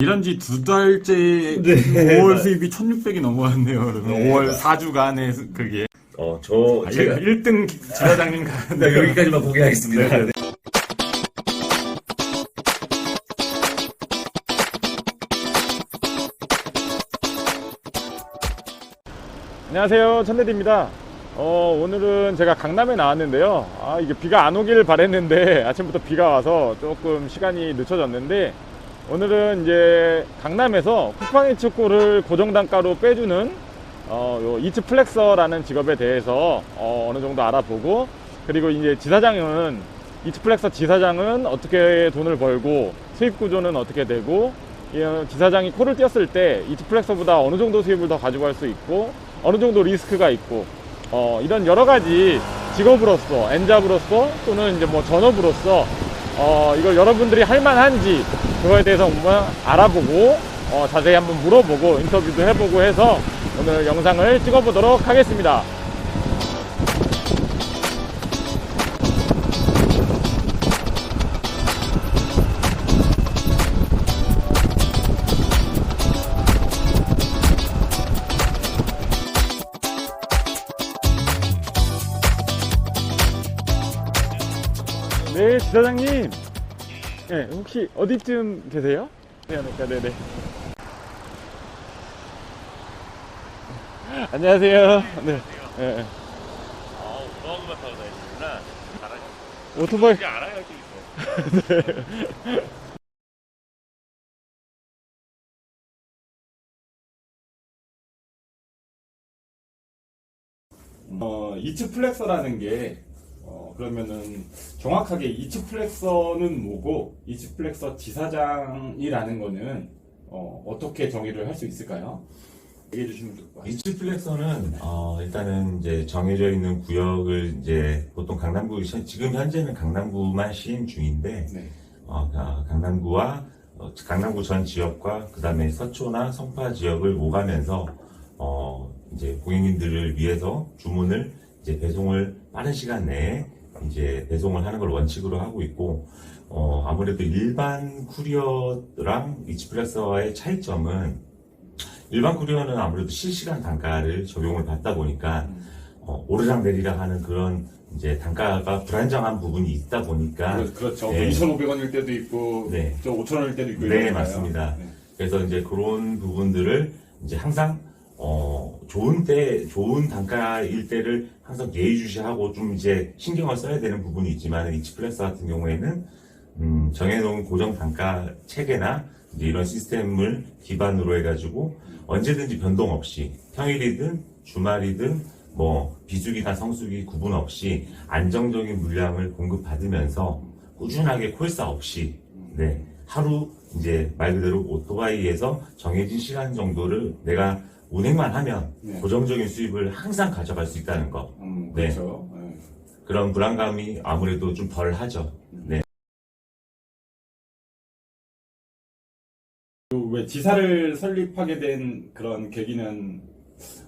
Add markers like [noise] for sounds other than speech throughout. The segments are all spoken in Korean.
일한 지 두 달째 네. 5월 수입이 1600이 넘어갔네요. 그러면 네. 5월 4주간에 그게 어, 저, 아, 제가 1등 지사장님 가는데 네, 여기까지만 공개하겠습니다. 네, 네. 안녕하세요 천대디입니다 어, 오늘은 제가 강남에 나왔는데요 아 이게 비가 안 오길 바랬는데 [laughs] 아침부터 비가 와서 조금 시간이 늦춰졌는데 오늘은 이제 강남에서 쿠팡이 축구를 고정단가로 빼주는 어, 요 이츠 플렉서라는 직업에 대해서 어, 어느 정도 알아보고 그리고 이제 지사장은 이츠 플렉서 지사장은 어떻게 돈을 벌고 수입 구조는 어떻게 되고 지사장이 코를 띄었을 때 이츠 플렉서보다 어느 정도 수입을 더 가져갈 수 있고 어느 정도 리스크가 있고 어, 이런 여러 가지 직업으로서 엔잡으로서 또는 이제 뭐 전업으로서 어, 이걸 여러분들이 할 만한지 그거에 대해서 한번 알아보고 어, 자세히 한번 물어보고 인터뷰도 해보고 해서 오늘 영상을 찍어보도록 하겠습니다. 사장님. 네, 혹시 어디쯤 계세요? 네, 네, 네, 네. 안녕하세요. 네. 네. 네. 아, 타고 다니시구나. 오토바이. 알아요, 있어. 어, 이츠 플렉서라는 게, 어, 그러면은 정확하게 이츠 플렉서는 뭐고, 이츠 플렉서 지사장이라는 거는, 어, 어떻게 정의를 할 수 있을까요? 얘기해 주시면 좋을 것 같아요. 이츠 플렉서는 어, 일단은 이제 정해져 있는 구역을 이제 보통 강남구 현- 지금 현재는 강남구만 시행 중인데 네. 어, 가- 강남구와 어, 강남구 전 지역과 그 다음에 서초나 성파 지역을 오가면서 어, 이제 고객님들을 위해서 주문을 이제 배송을 빠른 시간 내에 이제 배송을 하는 걸 원칙으로 하고 있고 어, 아무래도 일반 쿠리어랑 이츠플렉서와의 차이점은 일반 쿠리어는 아무래도 실시간 단가를 적용을 받다 보니까 어, 오르락 내리락 하는 그런 이제 단가가 불안정한 부분이 있다 보니까 그, 그렇죠. 네. 2,500원일 때도 있고, 네. 저 5,000원일 때도 있고. 네. 맞습니다. 네. 그래서 이제 그런 부분들을 이제 항상 어 좋은 때 좋은 단가일 때를 항상 예의주시하고 좀 이제 신경을 써야 되는 부분이 있지만 이치플렉스 같은 경우에는 음, 정해놓은 고정 단가 체계나 이제 이런 시스템을 기반으로 해가지고 언제든지 변동 없이 평일이든 주말이든 뭐 비수기나 성수기 구분 없이 안정적인 물량을 공급받으면서 꾸준하게 콜사 없이 네 하루 이제 말 그대로 오토바이에서 정해진 시간 정도를 내가 운행만 하면 네. 고정적인 수입을 항상 가져갈 수 있다는 거 음, 네. 그렇죠. 네. 그런 불안감이 아무래도 좀 덜 하죠. 네. 그왜 지사를 설립하게 된 그런 계기는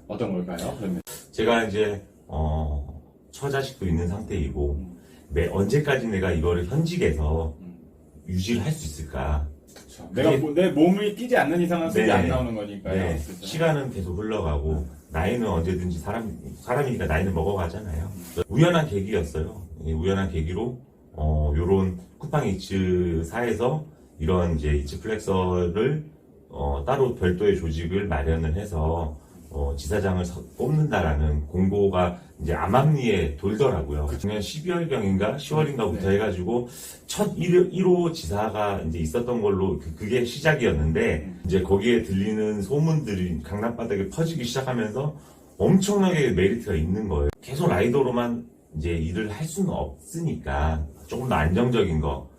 어떤 걸까요? 그러면 제가 이제 어 처자식도 있는 상태이고 매 언제까지 내가 이거를 현직에서 유지를 할 수 있을까? 내가 그게- 뭐- 내 몸이 뛰지 않는 이상은 수입이 네. 안 나오는 거니까요. 네, 그렇죠? 시간은 계속 흘러가고 나이는 언제든지 사람 사람이니까 나이는 먹어가잖아요. 우연한 계기였어요. 이 우연한 계기로 어 요런 쿠팡 이츠사에서 이런 이제 이츠 플렉서를 어 따로 별도의 조직을 마련을 해서 어 지사장을 서- 뽑는다라는 공고가 이제 암암리에 돌더라고요. 작년 12월경인가 10월인가부터 네. 해가지고 첫 1, 1호 지사가 이제 있었던 걸로 그, 그게 시작이었는데 이제 거기에 들리는 소문들이 강남 바닥에 퍼지기 시작하면서 엄청나게 메리트가 있는 거예요. 계속 라이더로만 이제 일을 할 수는 없으니까 조금 더 안정적인 거,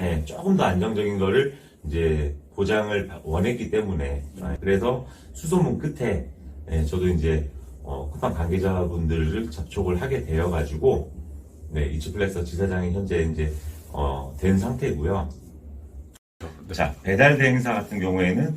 예, 조금 더 안정적인 거를 이제 보장을 바- 원했기 때문에 예, 그래서 수소문 끝에 예, 저도 이제 어, 쿠팡 관계자분들을 접촉을 하게 되어가지고 네, 이츠플렉서 지사장이 현재 이제 어, 된 상태고요. 자, 배달 대행사 같은 경우에는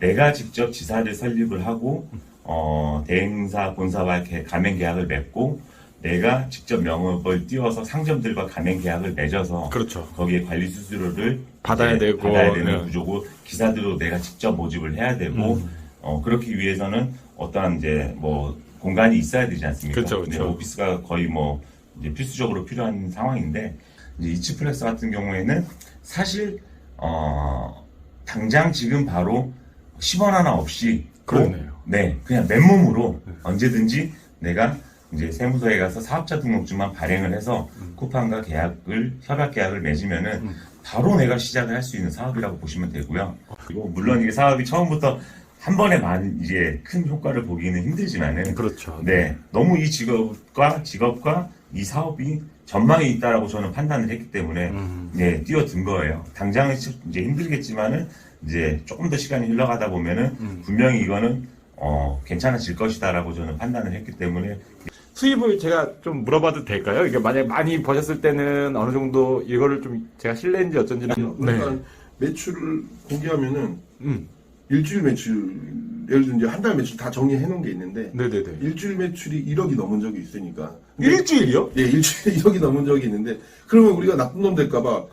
내가 직접 지사를 설립을 하고 어, 대행사 본사와 개- 가맹 계약을 맺고 내가 직접 명업을 띄워서 상점들과 가맹 계약을 맺어서 그렇죠. 거기에 관리 수수료를 받아야 되고, 받아야 되는 네. 구조고 기사들도 내가 직접 모집을 해야 되고 음. 어 그렇기 위해서는 어떠한 이제 뭐 공간이 있어야 되지 않습니까? 그쵸, 그쵸. 네, 오피스가 거의 뭐 이제 필수적으로 필요한 상황인데 이제 이치플렉스 같은 경우에는 사실 어 당장 지금 바로 10원 하나 없이 그렇네요. 네, 그냥 맨몸으로 언제든지 내가 이제 세무서에 가서 사업자 등록증만 발행을 해서 쿠팡과 계약을 협약 계약을 맺으면은 음. 바로 내가 시작을 할 수 있는 사업이라고 보시면 되고요. 그리고 물론 이게 사업이 처음부터 한 번에 많은 이제 큰 효과를 보기는 힘들지만은 그렇죠. 네, 너무 이 직업과 직업과 이 사업이 전망이 있다라고 저는 판단을 했기 때문에 음. 네, 뛰어든 거예요. 당장은 시- 이제 힘들겠지만은 이제 조금 더 시간이 흘러가다 보면은 음. 분명히 이거는 어, 괜찮아질 것이다라고 저는 판단을 했기 때문에 수입을 제가 좀 물어봐도 될까요? 이게 만약 많이 버셨을 때는 어느 정도 이거를 좀 제가 실례인지 어쩐지는 네. 매출을 공개하면은 음. 일주일 매출 예를 들면 이제 한 달 매출 다 정리해 놓은 게 있는데 네네네. 일주일 매출이 1억이 넘은 적이 있으니까 근데 일주일이요? 예, 일주일에 [laughs] 1억이 넘은 적이 있는데 그러면 우리가 나쁜 놈 될까봐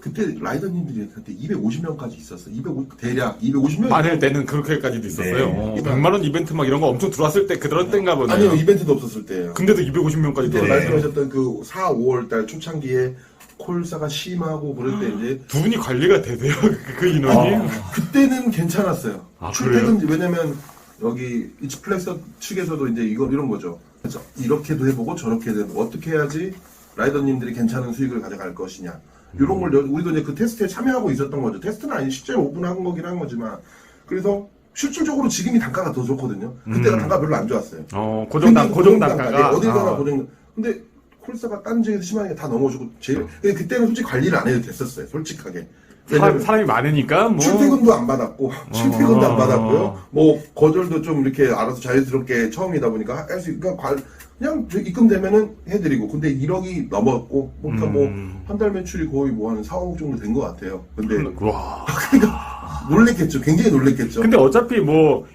그때 라이더님들이 그때 250명까지 있었어. 250 대략 250명. 많을 때는 그렇게까지도 있었어요. 네. 어, 100만 원 이벤트 막 이런 거 엄청 들어왔을 때 그런 때인가 보네요. 아니요 이벤트도 없었을 때예요. 근데도 250명까지 그때 들어왔어요. 말씀하셨던 그 4, 5월 달 초창기에 콜사가 심하고 그럴 때 이제 [gasps] 두 분이 관리가 되세요? [laughs] 그, 그 인원이? 그때는 괜찮았어요. 아, 출퇴근 왜냐면 여기 이치플렉스 측에서도 이제 이거 이런 거죠. 그래서 이렇게도 해보고 저렇게도 해보고 어떻게 해야지 라이더님들이 괜찮은 수익을 가져갈 것이냐. 이런 걸 여- 우리도 이제 그 테스트에 참여하고 있었던 거죠. 테스트는 아니 실제로 오픈한 거긴 한 거지만 그래서 실질적으로 지금이 단가가 더 좋거든요. 그때가 음. 단가 별로 안 좋았어요. 어, 고정당, 고정 단가가. 예, 어딜 가나 아. 고정. 근데 콜사가 딴 지역에서 심하게 다 넘어주고 제일 근데 그때는 솔직히 관리를 안 해도 됐었어요. 솔직하게. 사람, 왜냐면 사람이 많으니까 뭐. 출퇴근도 안 받았고 [laughs] 출퇴근도 어. 안 받았고요. 뭐 거절도 좀 이렇게 알아서 자연스럽게 처음이다 보니까 할 수 있으니까 관- 그냥 저 입금되면은 해드리고 근데 1억이 넘었고 그러니까 음. 뭐한 달 매출이 거의 뭐 한 4, 5억 정도 된 것 같아요. 근데 와. [laughs] 놀랬겠죠. 굉장히 놀랬겠죠. 근데 어차피 뭐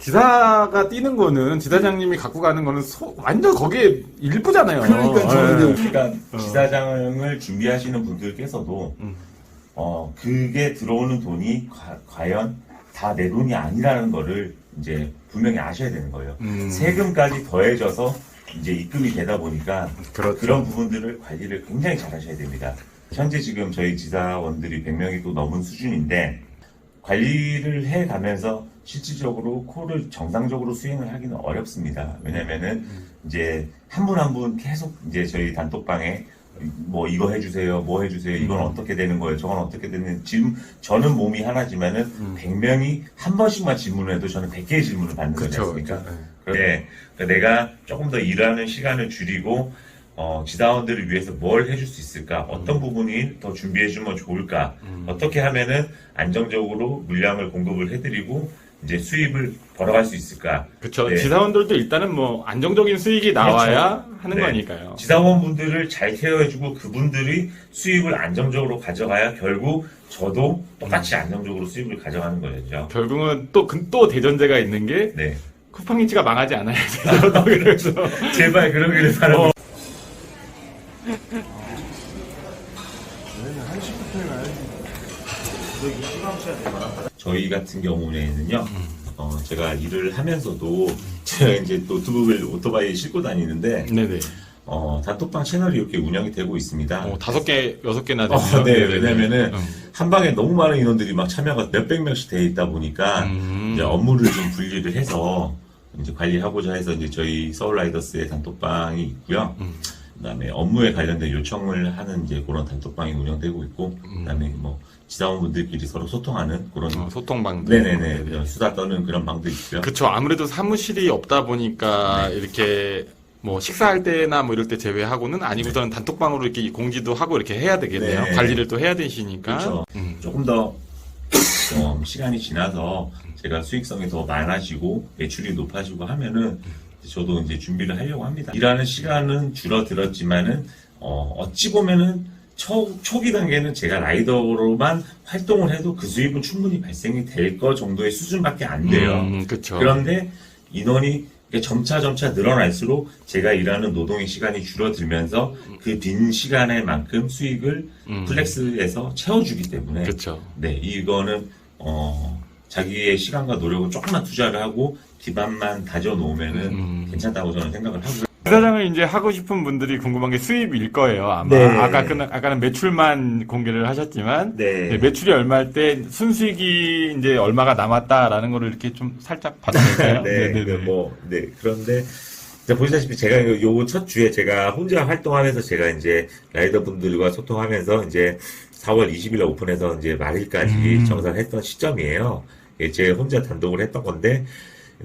지사가 뛰는 거는 지사장님이 갖고 가는 거는 소- 완전 거기에 일부잖아요. 그러니까 저는 예. 이제 그러니까 지사장을 준비하시는 분들께서도 음. 어 그게 들어오는 돈이 과, 연 다 내 돈이 아니라는 거를 이제 분명히 아셔야 되는 거예요. 음. 세금까지 더해져서 이제 입금이 되다 보니까 그렇죠. 그런 부분들을 관리를 굉장히 잘 하셔야 됩니다. 현재 지금 저희 지사원들이 100명이 또 넘은 수준인데 관리를 해 가면서 실질적으로 콜을 정상적으로 수행을 하기는 어렵습니다. 왜냐면은 이제 한 분 한 분 계속 이제 저희 단톡방에 뭐 이거 해주세요, 뭐 해주세요, 이건 음. 어떻게 되는 거예요, 저건 어떻게 되는 지금 저는 몸이 하나지만은 음. 100명이 한 번씩만 질문을 해도 저는 100개의 질문을 받는 거지. 않습니까? 그렇죠. 네. 그러니까 내가 조금 더 일하는 시간을 줄이고 어, 지사원들을 위해서 뭘 해줄 수 있을까? 어떤 부분이 더 준비해주면 좋을까? 음. 어떻게 하면은 안정적으로 물량을 공급을 해드리고 이제 수입을 벌어갈 수 있을까? 그렇죠. 네. 지사원들도 일단은 뭐 안정적인 수익이 나와야 하는 네. 거니까요. 지사원분들을 잘 케어해주고 그분들이 수입을 안정적으로 가져가야 결국 저도 똑같이 음. 안정적으로 수입을 가져가는 거죠. 결국은 또, 그- 또 대전제가 있는 게 네. 쿠팡인치가 망하지 않아야 돼요. [laughs] 또 그래서. [laughs] 제발 그러기를 바 라고. 어. 저희 같은 경우에는요, 어, 제가 일을 하면서도 제가 이제 또 두부벨 오토바이 싣고 다니는데, 네네. 어, 단톡방 채널이 이렇게 운영이 되고 있습니다. 어, 다섯 개, 여섯 개나 어, 되네요. 네. 왜냐면은 음. 한 방에 너무 많은 인원들이 막 참여가 몇백 명씩 돼 있다 보니까 음. 이제 업무를 좀 분리를 해서 이제 관리하고자 해서 이제 저희 서울 라이더스의 단톡방이 있고요. 음. 그다음에 업무에 관련된 요청을 하는 이제 그런 단톡방이 운영되고 있고, 그다음에 뭐 지사원분들끼리 서로 소통하는 그런 어, 소통방도. 네네네 그런 수다 떠는 그런 방도 있고요. 그쵸. 아무래도 사무실이 없다 보니까 네. 이렇게 뭐 식사할 때나 뭐 이럴 때 제외하고는 아니고서는 단톡방으로 이렇게 공지도 하고 이렇게 해야 되겠네요. 네. 관리를 또 해야 되시니까. 그렇죠. 음. 조금 더 좀 시간이 지나서 제가 수익성이 더 많아지고 매출이 높아지고 하면은 저도 이제 준비를 하려고 합니다. 일하는 시간은 줄어들었지만은 어, 어찌 보면은 초, 초기 단계는 제가 라이더로만 활동을 해도 그 수입은 충분히 발생이 될 거 정도의 수준밖에 안 돼요. 음, 그쵸. 그런데 인원이 점차 점차 늘어날수록 제가 일하는 노동의 시간이 줄어들면서 그 빈 시간에 만큼 수익을 음. 플렉스에서 채워주기 때문에 그렇죠. 네 이거는 어 자기의 시간과 노력을 조금만 투자를 하고 기반만 다져 놓으면은 음. 괜찮다고 저는 생각을 하고요. 지사장을 이제 하고 싶은 분들이 궁금한 게 수입일 거예요. 아마 네. 아까 그 아까는 매출만 공개를 하셨지만 네. 네, 매출이 얼마일 때 순수익이 이제 얼마가 남았다라는 거를 이렇게 좀 살짝 받아볼까요? [laughs] 네, 그 뭐, 네, 그런데, 이제 보시다시피 제가 요 첫 주에 제가 혼자 활동하면서 제가 이제 라이더 분들과 소통하면서 이제 4월 20일 오픈해서 이제 말일까지 음. 정산했던 시점이에요. 예, 제 혼자 단독을 했던 건데,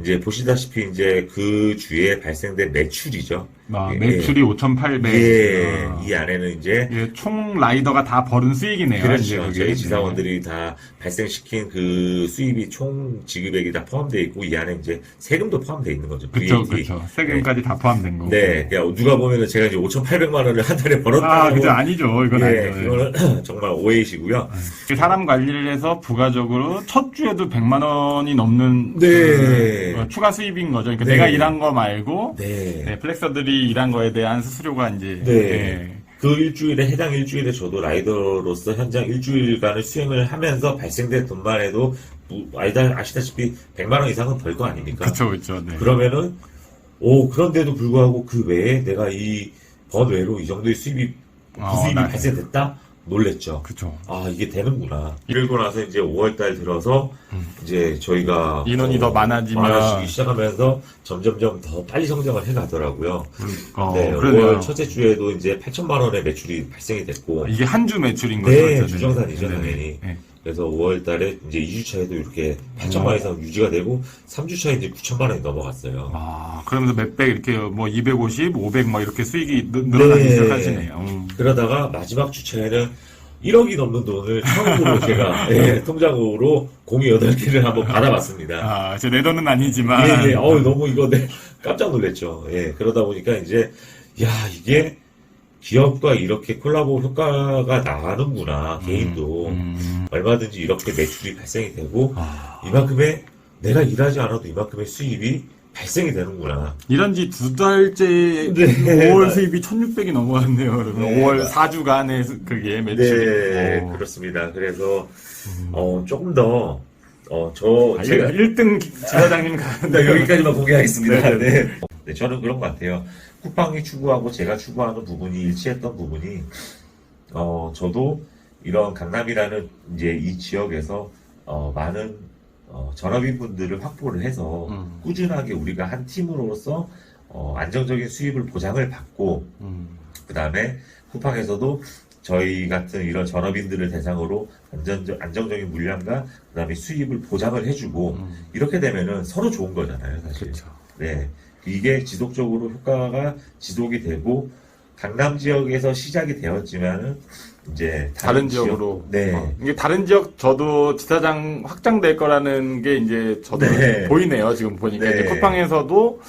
이제 보시다시피 이제 그 주에 발생된 매출이죠. 아, 예, 매출이 5,800. 예, 아. 이 안에는 이제 예, 총 라이더가 다 벌은 수익이네요. 그렇죠. 저희 지사원들이 다 발생시킨 그 수입이 총 지급액이 다 포함되어 있고 이 안에 이제 세금도 포함되어 있는 거죠. 그렇죠. 그렇죠. 세금까지 다 포함된 거고. 네, 그러니까 누가 보면은 제가 이제 5,800만 원을 한 달에 벌었다고. 아, 그죠 아니죠. 이건 예, 아니죠. 그거는 [clears throat] 정말 오해이시고요. 그 사람 관리를 해서 부가적으로 첫 주에도 100만 원이 넘는 네. 그, 어, 추가 수입인 거죠. 그러니까 네. 내가 일한 거 말고 네. 네, 플렉서들이 일한 거에 대한 수수료가 이제 네. 네. 그 일주일에 해당 일주일에 저도 라이더로서 현장 일주일간을 수행을 하면서 발생된 돈만 해도 뭐, 알다 아시다시피 100만 원 이상은 벌 거 아닙니까? 그쵸 그쵸. 네. 그러면은 오 그런데도 불구하고 그 외에 내가 이 번외로 이 정도의 수입이 어, 부수입이 나- 발생됐다 놀랬죠. 그쵸. 아 이게 되는구나. 이러고 나서 이제 5월달 들어서 이제 저희가 음. 인원이 더 많아지면- 많아지기 시작하면서 점점점 더 빨리 성장을 해가더라고요. 어, 네, 그러네요. 5월 첫째 주에도 이제 8천만 원의 매출이 발생이 됐고 이게 한 주 매출인 거죠. 네, 어쨌든. 주정산이죠, 네, 당연히. 네. 그래서 5월 달에 이제 2주차에도 이렇게 8천만 음. 원 이상 유지가 되고 3주차에 이제 9천만 원이 넘어갔어요. 아, 그러면서 몇백 이렇게 뭐 250, 500뭐 이렇게 수익이 늘- 늘어나기 네. 시작하시네요. 음. 그러다가 마지막 주차에는 1억이 넘는 돈을 처음으로 [laughs] 제가 예, 통장으로 공이 8개를 한번 받아봤습니다. 아, 제내 돈은 아니지만 예, 예, 어우, 너무 이거 네, 깜짝 놀랐죠. 예, 그러다 보니까 이제, 야, 이게 기업과 이렇게 콜라보 효과가 나는구나, 개인도. 음. 얼마든지 이렇게 매출이 발생이 되고, 아. 이만큼의, 내가 일하지 않아도 이만큼의 수입이 발생이 되는구나. 일한 지 두 달째 네. 5월 수입이 1600이 넘어갔네요. 그러면 네. 5월 4주간의 그게 매출이. 네, 오. 그렇습니다. 그래서, 어, 조금 더, 어, 저, 아, 제가, 1등 지사장님 가는데 네, 여기까지만 [laughs] 공개하겠습니다. 네, 네. 네, 저는 그런 것 같아요. 쿠팡이 추구하고 제가 추구하는 부분이 일치했던 부분이, 어, 저도 이런 강남이라는 이제 이 지역에서, 어, 많은, 어, 전업인 분들을 확보를 해서 음. 꾸준하게 우리가 한 팀으로서, 어, 안정적인 수입을 보장을 받고, 음. 그 다음에 쿠팡에서도 저희 같은 이런 전업인들을 대상으로 안전, 안정적인 물량과 그 다음에 수입을 보장을 해주고, 음. 이렇게 되면은 서로 좋은 거잖아요, 사실. 그렇죠. 네. 이게 지속적으로 효과가 지속이 되고, 강남 지역에서 시작이 되었지만은, 이제 다른 지역- 지역으로. 네. 어, 이게 다른 지역 저도 지사장 확장될 거라는 게 이제 저도 네. 보이네요. 지금 보니까 네. 이제 쿠팡에서도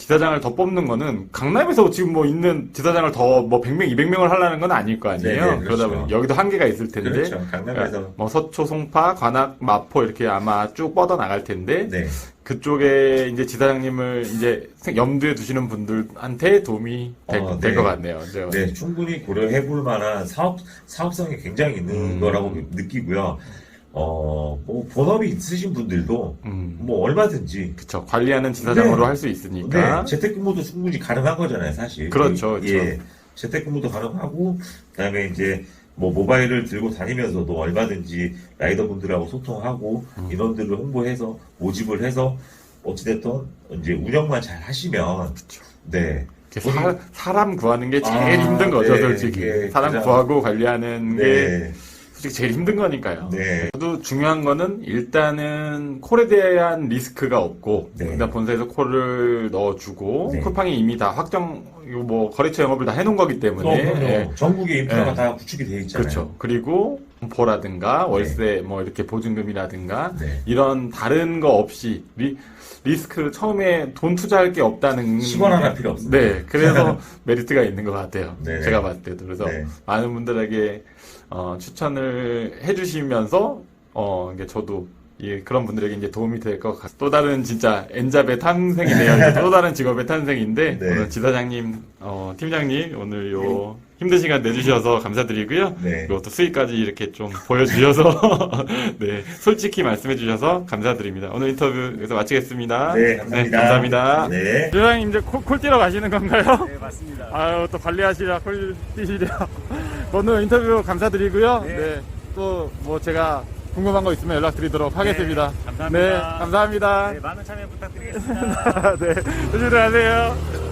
지사장을 더 뽑는 거는 강남에서 지금 뭐 있는 지사장을 더 뭐 100명, 200명을 하려는 건 아닐 거 아니에요. 네, 네, 그러다 그렇죠. 보니 여기도 한계가 있을 텐데. 그렇죠. 강남에서. 그러니까 뭐 서초, 송파, 관악, 마포 이렇게 아마 쭉 뻗어 나갈 텐데 네. 그쪽에 이제 지사장님을 이제 염두에 두시는 분들한테 도움이 될 어, 것 네. 같네요. 네, 충분히 고려해 볼 만한 사업, 사업성이 굉장히 있는 음. 거라고 느끼고요. 어, 뭐, 본업이 있으신 분들도, 음, 뭐, 얼마든지, 그쵸. 관리하는 지사장으로 네. 할 수 있으니까. 네, 재택근무도 충분히 가능한 거잖아요, 사실. 그렇죠, 그렇죠. 예, 재택근무도 가능하고, 그다음에 이제 뭐 모바일을 들고 다니면서도 얼마든지 라이더분들하고 소통하고 음. 인원들을 홍보해서 모집을 해서 어찌됐든 이제 운영만 잘 하시면, 네, 이렇게 사, 사람 구하는 게 제일 아, 힘든 거죠, 네, 솔직히. 예, 사람 가장- 구하고 관리하는 게 네, 솔직히 제일 힘든 거니까요. 네, 저도 중요한 거는 일단은 콜에 대한 리스크가 없고 네. 일단 본사에서 콜을 넣어주고 네. 쿠팡이 이미 다 확정 이거 뭐 거래처 영업을 다 해놓은 거기 때문에 어, 그럼요. 예. 전국의 인프라가 예. 다 구축이 되어 있잖아요. 그렇죠. 그리고 보라든가 월세 뭐 이렇게 보증금이라든가 네. 이런 다른 거 없이 리, 리스크 처음에 돈 투자할 게 없다는 10원 하나 필요 없습니다. 네, 그래서 [laughs] 메리트가 있는 것 같아요. 네네. 제가 봤을 때도 그래서 네. 많은 분들에게 어, 추천을 해주시면서 어 이게 저도 예, 그런 분들에게 이제 도움이 될 것 같. 또 다른 진짜 엔잡의 탄생이네요. 또 다른 직업의 탄생인데 네. 오늘 지사장님, 어, 팀장님 오늘 요 힘든 시간 내주셔서 감사드리고요. 네. 그리고 또 수익까지 이렇게 좀 보여주셔서 [laughs] 네 솔직히 말씀해주셔서 감사드립니다. 오늘 인터뷰 여기서 마치겠습니다. 네, 감사합니다. 감사합니다. 네. 지사장님 이제 콜, 콜 뛰러 가시는 건가요? 네, 맞습니다. 아유 또 관리하시라 콜 뛰시랴 오늘 인터뷰 감사드리고요 네. 또 뭐 제가 궁금한 거 있으면 연락드리도록 하겠습니다 감사합니다. 네 감사합니다 네, 많은 참여 부탁드리겠습니다. [laughs] 네 조심히 가세요